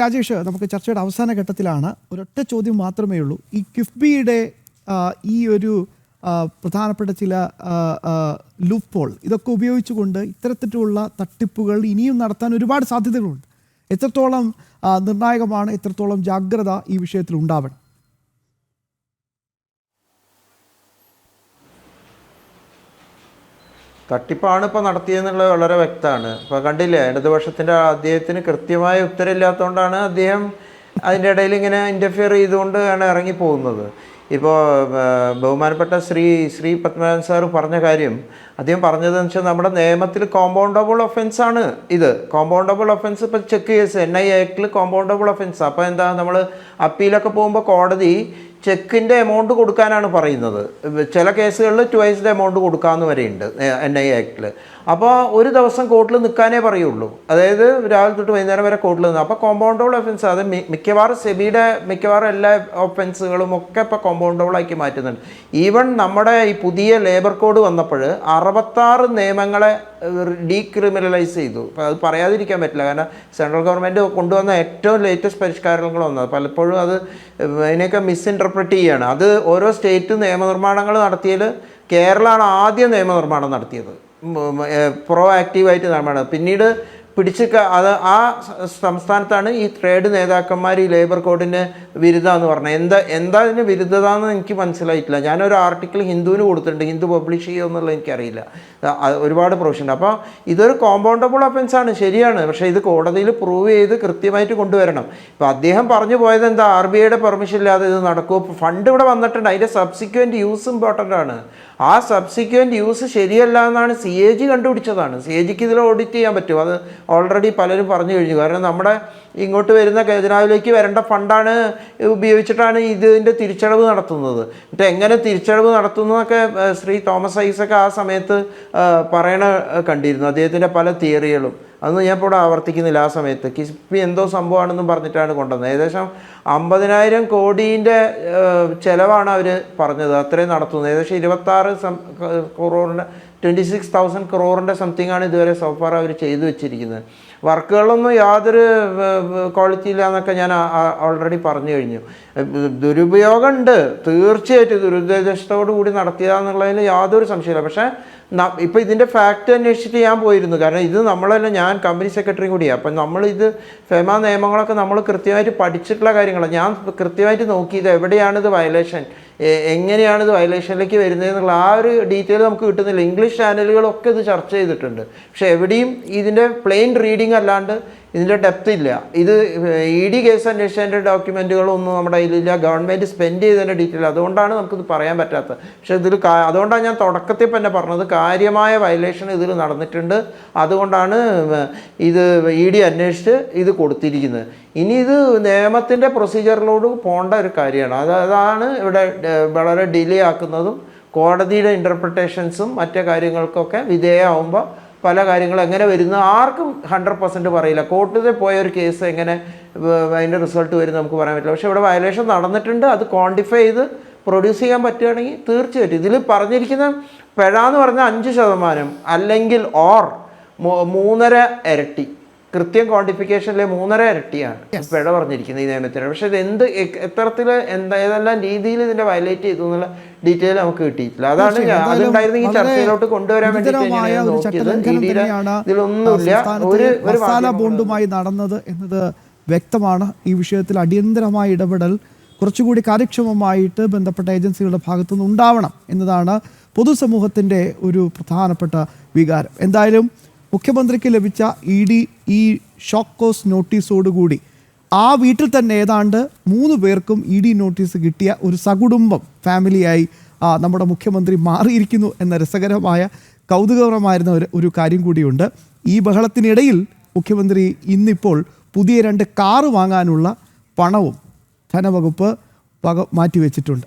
രാജേഷ് നമുക്ക് ചർച്ചയുടെ അവസാന ഘട്ടത്തിലാണ്. ഒരൊറ്റ ചോദ്യം മാത്രമേ ഉള്ളൂ. ഈ കിഫ്ബിയുടെ ഈ ഒരു പ്രധാനപ്പെട്ട ചില ലൂപ്പ് പോൾ ഇതൊക്കെ ഉപയോഗിച്ചുകൊണ്ട് ഇത്തരത്തിലുള്ള തട്ടിപ്പുകൾ ഇനിയും നടത്താൻ ഒരുപാട് സാധ്യതകളുണ്ട്. എത്രത്തോളം നിർണായകമാണ് എത്രത്തോളം ജാഗ്രത ഈ വിഷയത്തിൽ ഉണ്ടാവണം. തട്ടിപ്പാണ് ഇപ്പോൾ നടത്തിയെന്നുള്ളത് വളരെ വ്യക്തമാണ്. ഇപ്പോൾ കണ്ടില്ലേ ഇടതുപക്ഷത്തിന്റെ അദ്ദേഹത്തിന് കൃത്യമായ ഉത്തരവില്ലാത്തതുകൊണ്ടാണ് അദ്ദേഹം അതിന്റെ ഇടയിൽ ഇങ്ങനെ ഇന്റർഫിയർ ചെയ്തുകൊണ്ട് ആണ് ഇറങ്ങിപ്പോകുന്നത്. ഇപ്പോൾ ബഹുമാനപ്പെട്ട ശ്രീ ശ്രീ പത്മനാഭൻ സാർ പറഞ്ഞ കാര്യം അദ്ദേഹം പറഞ്ഞതെന്ന് വെച്ചാൽ നമ്മുടെ നിയമത്തിൽ കോമ്പൗണ്ടബിൾ ഒഫൻസ് ആണ് ഇത്. കോമ്പൗണ്ടബിൾ ഒഫൻസ് ഇപ്പോൾ ചെക്ക് കേസ് എൻ ഐ ആക്ടിൽ കോമ്പൗണ്ടബിൾ ഒഫൻസ് അപ്പോൾ എന്താ നമ്മൾ അപ്പീലൊക്കെ പോകുമ്പോൾ കോടതി ചെക്കിന്റെ എമൗണ്ട് കൊടുക്കാനാണ് പറയുന്നത്. ചില കേസുകളിൽ ട്വൈസ്ഡ് എമൗണ്ട് കൊടുക്കാമെന്ന് വരെയുണ്ട് എൻ ഐ ആക്ടിൽ അപ്പോൾ ഒരു ദിവസം കോർട്ടിൽ നിൽക്കാനേ പറയുള്ളൂ. അതായത് രാവിലെ തൊട്ട് വൈകുന്നേരം വരെ കോർട്ടിൽ നിന്ന്. അപ്പോൾ കോമ്പൗണ്ടബിൾ ഒഫൻസ് അത് മിക്കവാറും സെബിയുടെ മിക്കവാറും എല്ലാ ഒഫൻസുകളും ഒക്കെ ഇപ്പോൾ കോമ്പൗണ്ടബിളാക്കി മാറ്റുന്നുണ്ട്. ഈവൻ നമ്മുടെ ഈ പുതിയ ലേബർ കോഡ് വന്നപ്പോൾ അറുപത്താറ് നിയമങ്ങളെ ഡീക്രിമിനലൈസ് ചെയ്തു. അത് പറയാതിരിക്കാൻ പറ്റില്ല. കാരണം സെൻട്രൽ ഗവൺമെന്റ് കൊണ്ടുവന്ന ഏറ്റവും ലേറ്റസ്റ്റ് പരിഷ്കാരങ്ങൾ വന്നത്. പലപ്പോഴും അത് അതിനെയൊക്കെ മിസ്ഇന്റർപ്രറ്റ് ചെയ്യുകയാണ് അത് ഓരോ സ്റ്റേറ്റ് നിയമനിർമ്മാണങ്ങൾ നടത്തിയതിൽ കേരളമാണ് ആദ്യം നിയമനിർമ്മാണം നടത്തിയത്. പ്രോ ആക്റ്റീവായിട്ട് നിർമ്മാണം പിന്നീട് പിടിച്ച് അത് ആ സംസ്ഥാനത്താണ് ഈ ട്രേഡ് നേതാക്കന്മാർ ഈ ലേബർ കോഡിന് വിരുദ്ധ എന്ന് പറഞ്ഞത്. എന്താ എന്താ അതിന് വിരുദ്ധത എന്ന് എനിക്ക് മനസ്സിലായിട്ടില്ല. ഞാനൊരു ആർട്ടിക്കിൾ ഹിന്ദുവിന് കൊടുത്തിട്ടുണ്ട്. ഹിന്ദു പബ്ലിഷ് ചെയ്യുമെന്നുള്ളത് എനിക്കറിയില്ല. ഒരുപാട് പ്രൊവിഷൻ അപ്പോൾ ഇതൊരു കോമ്പൗണ്ടബിൾ ഒഫൻസ് ആണ്. ശരിയാണ്. പക്ഷേ ഇത് കോടതിയിൽ പ്രൂവ് ചെയ്ത് കൃത്യമായിട്ട് കൊണ്ടുവരണം. ഇപ്പോൾ അദ്ദേഹം പറഞ്ഞു പോയത് എന്താ? ആർ ബി ഐയുടെ പെർമിഷൻ ഇല്ലാതെ ഇത് നടക്കുമോ ഫണ്ട് ഇവിടെ വന്നിട്ടുണ്ട്. അതിന്റെ സബ്സിക്വന്റ് യൂസ് ഇമ്പോർട്ടന്റ് ആണ്. ആ സബ്സിക്വന്റ് യൂസ് ശരിയല്ല എന്നാണ് സി എ ജി കണ്ടുപിടിച്ചതാണ്. സി എ ജിക്ക് ഇതിൽ ഓഡിറ്റ് ചെയ്യാൻ പറ്റും അത് ഓൾറെഡി പലരും പറഞ്ഞു കഴിഞ്ഞു. കാരണം നമ്മുടെ ഇങ്ങോട്ട് വരുന്ന ഖജനാവിലേക്ക് വരേണ്ട ഫണ്ടാണ് ഉപയോഗിച്ചിട്ടാണ് ഇതിന്റെ തിരിച്ചടവ് നടത്തുന്നത്. എന്നിട്ട് എങ്ങനെ തിരിച്ചടവ് നടത്തുന്നതൊക്കെ ശ്രീ തോമസ് ഐസക്ക് ആ സമയത്ത് പറയണ കണ്ടിരുന്നു. അദ്ദേഹത്തിന്റെ പല തിയറികളും അതൊന്നും ഞാൻ ഇപ്പോൾ ഇവിടെ ആവർത്തിക്കുന്നില്ല ആ സമയത്ത് കിസ്പി എന്തോ സംഭവമാണെന്നും പറഞ്ഞിട്ടാണ് കൊണ്ടുവന്നത് ഏകദേശം അമ്പതിനായിരം കോടീന്റെ ചിലവാണ് അവർ പറഞ്ഞത് അത്രയും നടത്തുന്നത് ഏകദേശം ഇരുപത്താറ് സം ക്രോറിന്റെ ട്വന്റി സിക്സ് തൗസൻഡ് ക്രോറിന്റെ സംതിങ് ആണ് ഇതുവരെ സോഫാർ അവർ ചെയ്തു വെച്ചിരിക്കുന്നത് വർക്കുകളൊന്നും യാതൊരു ക്വാളിറ്റി ഇല്ല എന്നൊക്കെ ഞാൻ ഓൾറെഡി പറഞ്ഞു കഴിഞ്ഞു. ദുരുപയോഗമുണ്ട് തീർച്ചയായിട്ടും ദുരുദ്ദേശത്തോടു കൂടി നടത്തിയതാന്നുള്ളതിൽ യാതൊരു സംശയമില്ല പക്ഷേ ഇപ്പൊ ഇതിന്റെ ഫാക്ട് അന്വേഷിച്ചിട്ട് ഞാൻ പോയിരുന്നു. കാരണം ഇത് നമ്മളല്ല ഞാൻ കമ്പനി സെക്രട്ടറി കൂടിയാണ് അപ്പം നമ്മളിത് ഫെമ നിയമങ്ങളൊക്കെ നമ്മൾ കൃത്യമായിട്ട് പഠിച്ചിട്ടുള്ള കാര്യങ്ങളാണ് ഞാൻ കൃത്യമായിട്ട് നോക്കി ഇത് എവിടെയാണ് വയലേഷൻ എങ്ങനെയാണ് ഇത് വയലേഷനിലേക്ക് വരുന്നതെന്നുള്ള ആ ഒരു ഡീറ്റെയിൽ നമുക്ക് കിട്ടുന്നില്ല. ഇംഗ്ലീഷ് ചാനലുകളൊക്കെ ഇത് ചർച്ച ചെയ്തിട്ടുണ്ട്. പക്ഷേ എവിടെയും ഇതിന്റെ പ്ലെയിൻ റീഡിംഗ് അല്ലാണ്ട് ഇതിന്റെ ഡെപ്ത് ഇല്ല. ഇത് ഇ ഡി കേസ് അന്വേഷിച്ചതിന്റെ ഡോക്യുമെന്റുകളൊന്നും നമ്മുടെ ഇതിലില്ല ഗവൺമെന്റ് സ്പെൻഡ് ചെയ്തതിന്റെ ഡീറ്റെയിൽ അതുകൊണ്ടാണ് നമുക്കിത് പറയാൻ പറ്റാത്തത്. പക്ഷേ ഇതിൽ അതുകൊണ്ടാണ് ഞാൻ തുടക്കത്തിൽ തന്നെ പറഞ്ഞത്. കാര്യമായ വയലേഷൻ ഇതിൽ നടന്നിട്ടുണ്ട്. അതുകൊണ്ടാണ് ഇത് ഇ ഡി അന്വേഷിച്ച് ഇത് കൊടുത്തിരിക്കുന്നത്. ഇനി ഇത് നിയമത്തിന്റെ പ്രൊസീജിയറിലോട് പോകേണ്ട ഒരു കാര്യമാണ്. അത് അതാണ് ഇവിടെ വളരെ ഡിലേ ആക്കുന്നതും കോടതിയുടെ ഇന്റർപ്രിട്ടേഷൻസും മറ്റു കാര്യങ്ങൾക്കൊക്കെ വിധേയമാകുമ്പോൾ പല കാര്യങ്ങളും എങ്ങനെ വരുന്ന ആർക്കും ഹൺഡ്രഡ് പെർസെന്റ് പറയില്ല. കോർട്ടിൽ പോയ ഒരു കേസ് എങ്ങനെ അതിന്റെ റിസൾട്ട് വരും നമുക്ക് പറയാൻ പറ്റില്ല. പക്ഷേ ഇവിടെ വയലേഷൻ നടന്നിട്ടുണ്ട്. അത് ക്വാണ്ടിഫൈ ചെയ്ത് പ്രൊഡ്യൂസ് ചെയ്യാൻ പറ്റുകയാണെങ്കിൽ തീർച്ചയായിട്ടും. ഇതിൽ പറഞ്ഞിരിക്കുന്ന പിഴ എന്ന് പറഞ്ഞാൽ അഞ്ച് ശതമാനം അല്ലെങ്കിൽ ഓർ മൂന്നര ഇരട്ടി. കൃത്യം ക്വാണ്ടിഫിക്കേഷനിലെ മൂന്നര ഇരട്ടിയാണ്. പിഴ പറഞ്ഞിരിക്കുന്നത് ഈ നിയമത്തിന് പക്ഷേ ഇത് എന്ത് എത്തരത്തിൽ എന്താ ഏതെല്ലാം രീതിയിൽ ഇതിന്റെ വയലേറ്റ് ചെയ്തു എന്നുള്ള ഡീറ്റെയിൽ നമുക്ക് കിട്ടിയിട്ടില്ല. അതാണ് അതുണ്ടായിരുന്നെങ്കിൽ ചർച്ചയിലോട്ട് കൊണ്ടുവരാൻ വേണ്ടി ഇതിലൊന്നുമില്ല. ഒരു ഒരു മസാല ബോണ്ടുമായി നടന്നത് എന്നത് വ്യക്തമാണ്. ഈ വിഷയത്തിൽ അടിയന്തരമായ ഇടപെടൽ കുറച്ചുകൂടി കാര്യക്ഷമമായിട്ട് ബന്ധപ്പെട്ട ഏജൻസികളുടെ ഭാഗത്തുനിന്ന് ഉണ്ടാവണം എന്നതാണ് പൊതുസമൂഹത്തിന്റെ ഒരു പ്രധാനപ്പെട്ട വികാരം. എന്തായാലും മുഖ്യമന്ത്രിക്ക് ലഭിച്ച ഇ ഡി ഈ ഷോക്ക് കോസ് നോട്ടീസോടുകൂടി ആ വീട്ടിൽ തന്നെ ഏതാണ്ട് മൂന്ന് പേർക്കും ഇ ഡി നോട്ടീസ് കിട്ടിയ ഒരു സകുടുംബം ഫാമിലിയായി നമ്മുടെ മുഖ്യമന്ത്രി മാറിയിരിക്കുന്നു എന്ന രസകരമായ കൗതുകപരമായിരുന്ന ഒരു ഒരു കാര്യം കൂടിയുണ്ട്. ഈ ബഹളത്തിനിടയിൽ മുഖ്യമന്ത്രി ഇന്നിപ്പോൾ പുതിയ രണ്ട് കാറ് വാങ്ങാനുള്ള പണവും ധനവകുപ്പ് വക മാറ്റിവെച്ചിട്ടുണ്ട്.